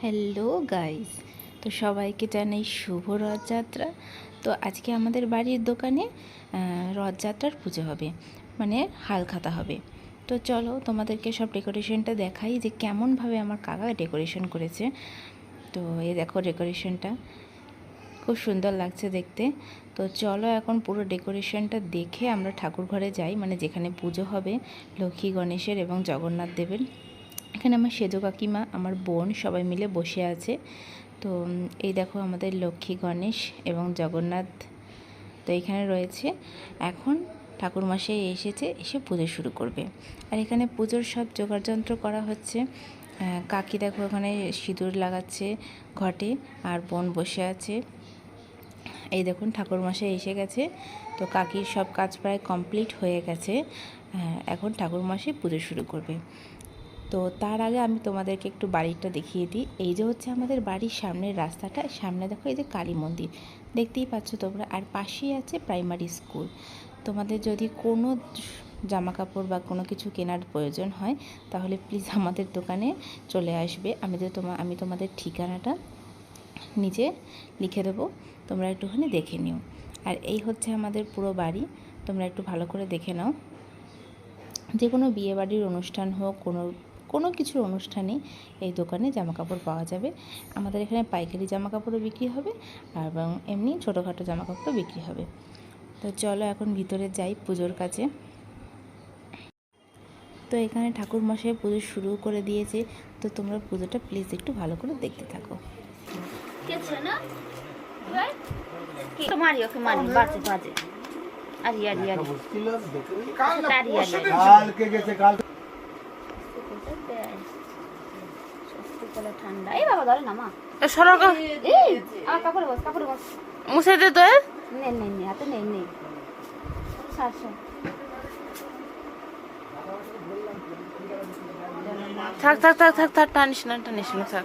Hello guys তো সবাইকে জানাই শুভ রথযাত্রা। তো আজকে আমাদের বাড়ির দোকানে রথযাত্রার পুজো হবে মানে হালখাতা হবে। তো চলো তোমাদেরকে সব ডেকোরেশনটা দেখাই যে কেমনভাবে আমার কাকা ডেকোরেশন করেছে। তো এই দেখো ডেকোরেশনটা খুব সুন্দর লাগছে দেখতে। তো চলো এখন পুরো ডেকোরেশনটা দেখে আমরা ঠাকুর ঘরে যাই। মানে যেখানে পুজো হবে, লক্ষ্মী, গণেশের এবং জগন্নাথ দেবের। এখানে আমার সেজো কাকিমা, আমার বোন সবাই মিলে বসে আছে। তো এই দেখো আমাদের লক্ষ্মী, গণেশ এবং জগন্নাথ তো এখানে রয়েছে। এখন ঠাকুর মশাই এসেছে, এসে পুজো শুরু করবে। আর এখানে পুজোর সব যোগাড়যন্ত্র করা হচ্ছে। কাকি দেখো ওখানে সিঁদুর লাগাচ্ছে ঘটে, আর বোন বসে আছে। এই দেখুন ঠাকুরমশাই এসে গেছে। তো কাকির সব কাজ প্রায় কমপ্লিট হয়ে গেছে। হ্যাঁ, এখন ঠাকুরমশাই পুজো শুরু করবে। তো তার আগে আমি তোমাদেরকে একটু বাড়িটা দেখিয়ে দিই। এই যে হচ্ছে আমাদের বাড়ির সামনের রাস্তাটা সামনে দেখো এই যে কালী মন্দির। দেখতেই পাচ্ছ তোমরা আর পাশেই আছে প্রাইমারি স্কুল তোমাদের যদি কোনো জামা কাপড় বা কোনো কিছু কেনার প্রয়োজন হয় তাহলে প্লিজ আমাদের দোকানে চলে আসবে। আমি যে তোমার আমি তোমাদের ঠিকানাটা নিচে লিখে দেবো। তোমরা একটুখানি দেখে নিও। আর এই হচ্ছে আমাদের পুরো বাড়ি। তোমরা একটু ভালো করে দেখে নাও। যে কোনো বিয়েবাড়ির অনুষ্ঠান হোক, কোনো কোনো কিছুর অনুষ্ঠানে এই দোকানে জামা কাপড় পাওয়া যাবে। আমাদের এখানে পাইকারি জামা কাপড়ও বিক্রি হবে আর এবং এমনি ছোটোখাটো জামা কাপড়ও বিক্রি হবে। তো চলো এখন ভিতরে যাই পুজোর কাছে তো এখানে ঠাকুর মশাই পুজো শুরু করে দিয়েছে। তো তোমরা পুজোটা প্লিজ একটু ভালো করে দেখতে থাকো। মারি ওকে মারি বাজে বাজে। আরি আরি আরি। তারি আরি আরি কালকে গেছে কাল ঠান্ডা। এই বাবা ধরে না মা সরক কাপড়ে বস কাপড়ে বস। মুছে দে তো হাতে সার সার। থাক থাক থাক থাক থাক টানিস না টানিস না থাক।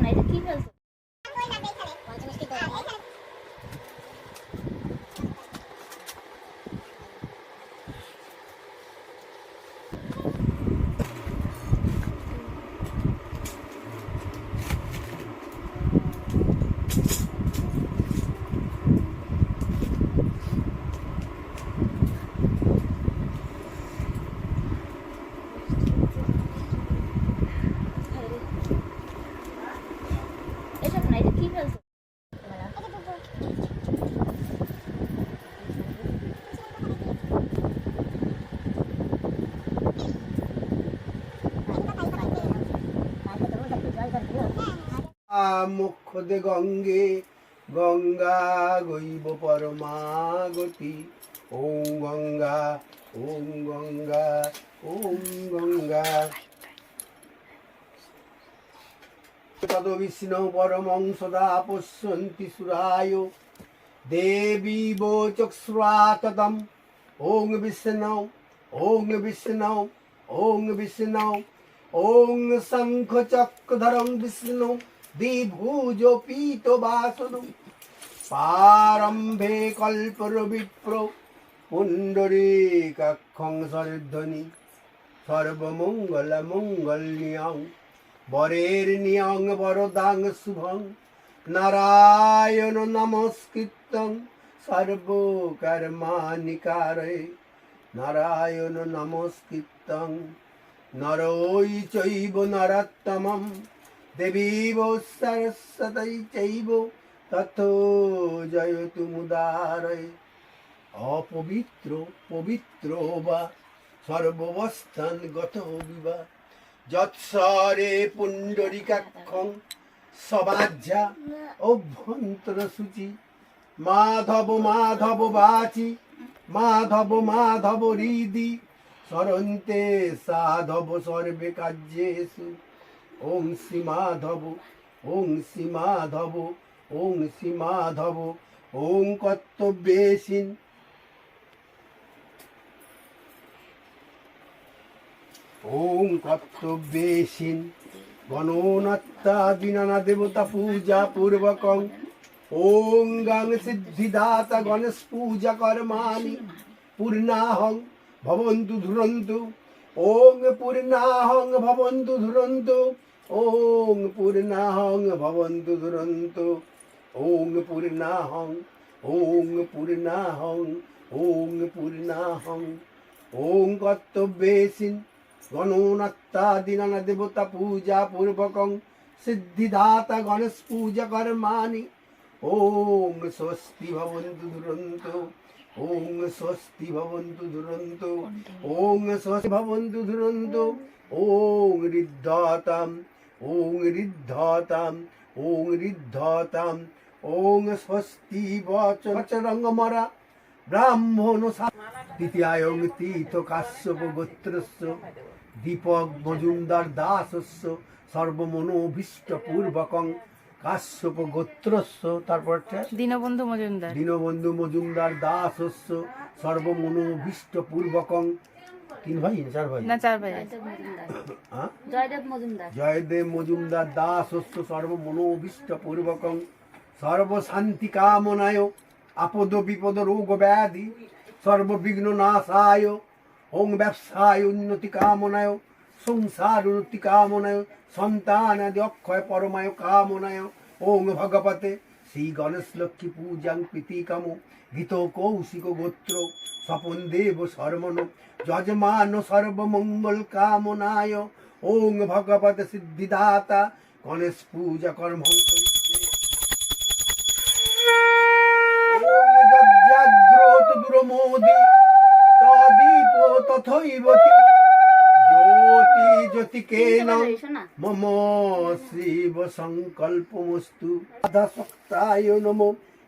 না এটা কি ফেলছো এসব না এটা কি ফেলছো মুখ্য দে গঙ্গে গঙ্গা গৈব পরমাগতি। ওম গঙ্গা ওম গঙ্গা ওম গঙ্গা। তদ বিষ্ণু পরমং সদা পশ্যন্তি সুরায়। দেবী চক্ষুরাততম ওং বিষ্ণু ওং বিষ্ণু ওং বিষ্ণু, ওং শঙ্খ চক্রধরং বিষ্ণু। দ্বিভুজ পীত বাসন। প্রারম্ভে কল্পর বিপ্র পুণ্ডরী কক্ষং সর্ধ্বনি সর্বমঙ্গল মঙ্গল্যাং বরের নিয়ং বরদাং শুভং, নারায়ণ নমস্কৃতং সর্বকর্মাণি কারয়ে নারায়ণ নমস্কৃতং নরৈ চৈব নরোত্তমম দেবীব সরস্বতী চৈব তথো জয়তু মুদারয়। অপবিত্র, পবিত্র বা সর্ববস্থান গত বিবা যৎসরে পুণ্ডরিকাক্ষং সবাজ্যা, অভ্যন্তর সূচি। মাধব মাধব বাচি, মাধব মাধব হৃদি সরন্তে সাধব সর্বে কার্যেষু। ওং শ্রী মাধব ওং শ্রী মাধব ওং শ্রী মাধব ওং কর্তব্যেশীন। ওং কর্তব্যেশীন। গণনাত্তা বিনানা দেবতা পূজা পূর্বকং। ওং গাং সিদ্ধিদাতা গণেশ পূজা কর্মাণি। পূর্ণাহং ভবন্তু ধুরন্তু। ওং পূর্ণাহং ভবন্তু ধুরন্তু। ওং পূর্ণাহং ভবন্তু ধুরন্তু ওং পূর্ণাহং ওং পূর্ণাহং ওং পূর্ণাহং ওং কর্তব্যেশীন গণনাত্তাদিনানা দেবতা পূজা পূর্বকং সিদ্ধিদাতা গণেশ পূজা কর্মাণি ওং স্বস্তি ভবন্তু দুরন্ত ওং স্বস্তি ভবন্তু দুরন্ত ওং স্বস্তি ভবন্তু দুরন্ত ওং ঋদ্ধতাম ওং ঋদ্ধতাম ওং ঋদ্ধতাম ওং স্বস্তি বচরঙ্গমরা ব্রাহ্মণ তৃতীয়ায়ং তীর্থ কাশ্যপ গোত্রস্য দীপক মজুমদার দাসস্য সর্বমনোভীষ্ট পূর্বকং কাশ্যপ গোত্রস্য তারপর দীনবন্ধু মজুমদার। দীনবন্ধু মজুমদার দাসস্য সর্বমনোভীষ্ট পূর্বকং তিন ভাই না চার ভাই? না চার ভাই। জয়দেব মজুমদার হ্যাঁ? জয়দেব মজুমদার। জয়দেব মজুমদার দাসস্য সর্বমনোভীষ্ট পূর্বকং সর্বশান্তি কামনায় আপদ বিপদ রোগ ব্যাধি সর্ববিঘ্ন নাশায় ওং ব্যবসায় উন্নতি কামনায় সংসার উন্নতি কামনায় সন্তান আদি অক্ষয় পরমায় কামনায় ওং ভগবতে শ্রী গণেশ লক্ষ্মী পূজাং প্রীতিকাম, গীত কৌশিক গোত্র, স্বপন দেব শর্মণ, যজমান সর্বমঙ্গল কামনায়। ওং ভগবত সিদ্ধিদাতা, গণেশ পূজা কর্ম ওং যজ্ঞাগ্রত দুরমোদি তদীপ তথৈবতি জ্যোতি জ্যোতিকেন এসো না। মম শিব সংকল্পমস্তু। রাধাশক্তায় নম।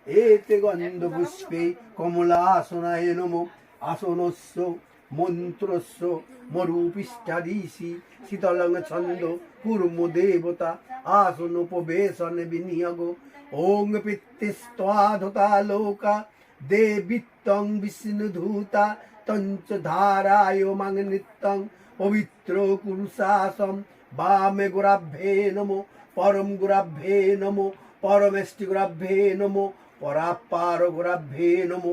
এতে গন্ধ পুষ্পে কমলাসনায় নম। আসনস্য মন্ত্রস্য মরুপিষ্ঠাদিশি শীতলং ছন্দ কুর্ম দেবতা আসন উপবেশন বিনিয়োগ। ওং পিত্তিস্ত্বাধতা লোকা দেবিত্তং বিষ্ণুধূতা তঞ্চ ধারায় মাং নিত্যং। পবিত্র কুরুশাসম। বামে গুরাভ্যে নমো, পরম গুরাভ্যে নমো, পরমেষ্টি গুরাভ্যে নমো, পরাপার গুরাভ্যে নমো।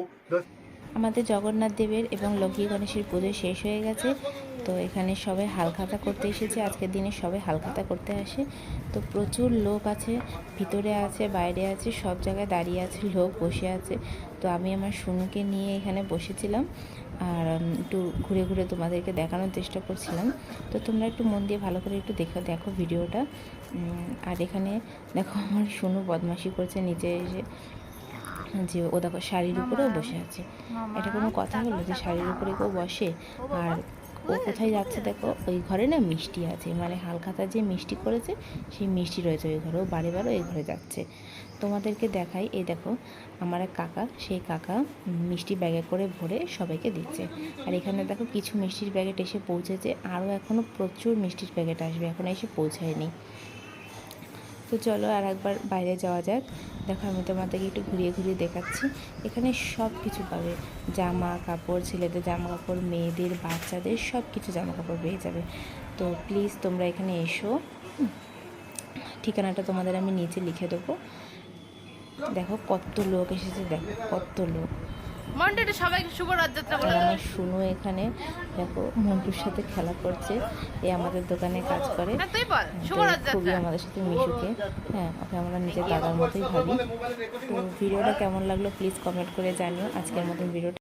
আমাদের জগন্নাথ দেবের এবং লক্ষ্মী গণেশের পুজো শেষ হয়ে গেছে। তো এখানে সবাই হালখাতা করতে এসেছে। আজকের দিনে সবাই হালখাতা করতে আসে। তো প্রচুর লোক আছে, ভিতরে আছে, বাইরে আছে, সব জায়গায় দাঁড়িয়ে আছে, লোক বসে আছে। তো আমি আমার সোনুকে নিয়ে এখানে বসেছিলাম আর একটু ঘুরে ঘুরে তোমাদেরকে দেখানোর চেষ্টা করছিলাম। তো তোমরা একটু মন দিয়ে ভালো করে একটু দেখো দেখো ভিডিওটা। আর এখানে দেখো আমার সোনু বদমাশি করছে নিচে এসে যে ও দেখো শাড়ির উপরেও বসে আছে। এটা কোনো কথা হলো যে শাড়ির উপরে কেউ বসে? আর ও কোথায় যাচ্ছে দেখো ওই ঘরে না মিষ্টি আছে মানে হালখাতা যে মিষ্টি করেছে সেই মিষ্টি রয়েছে ওই ঘরে ও বারে বারে ওই ঘরে যাচ্ছে। তোমাদেরকে দেখাই এই দেখো আমার এক কাকা সেই কাকা মিষ্টি ব্যাগে করে ভরে সবাইকে দিচ্ছে। আর এখানে দেখো কিছু মিষ্টির প্যাকেট এসে পৌঁছেছে আরও এখনও প্রচুর মিষ্টির প্যাকেট আসবে এখন এসে পৌঁছায়নি। তো চলো আর একবার বাইরে যাওয়া যাক। দেখো, আমি তোমাদেরকে একটু ঘুরিয়ে ঘুরিয়ে দেখাচ্ছি। এখানে সব কিছু পাবে। জামা কাপড়, ছেলেদের জামা কাপড়, মেয়েদের, বাচ্চাদের সব কিছু জামা কাপড় পেয়ে যাবে। তো প্লিজ তোমরা এখানে এসো। ঠিকানাটা তোমাদের আমি নিচে লিখে দেবো। দেখো, কত লোক এসেছে, দেখো, কত লোক। মন্টু একটু সবাইকে শুভ রথযাত্রা বলে আমার শুনু এখানে। দেখো মন্টুর সাথে খেলা করছে। এ আমাদের দোকানে কাজ করে। হ্যাঁ তুই বল শুভ খুবই রথযাত্রা আমাদের সাথে মিশুকে। হ্যাঁ ওকে আমরা নিজের দাদার মতোই ভাবি। তো ভিডিওটা কেমন লাগল প্লিজ কমেন্ট করে জানিও। আজকের মতন ভিডিওটা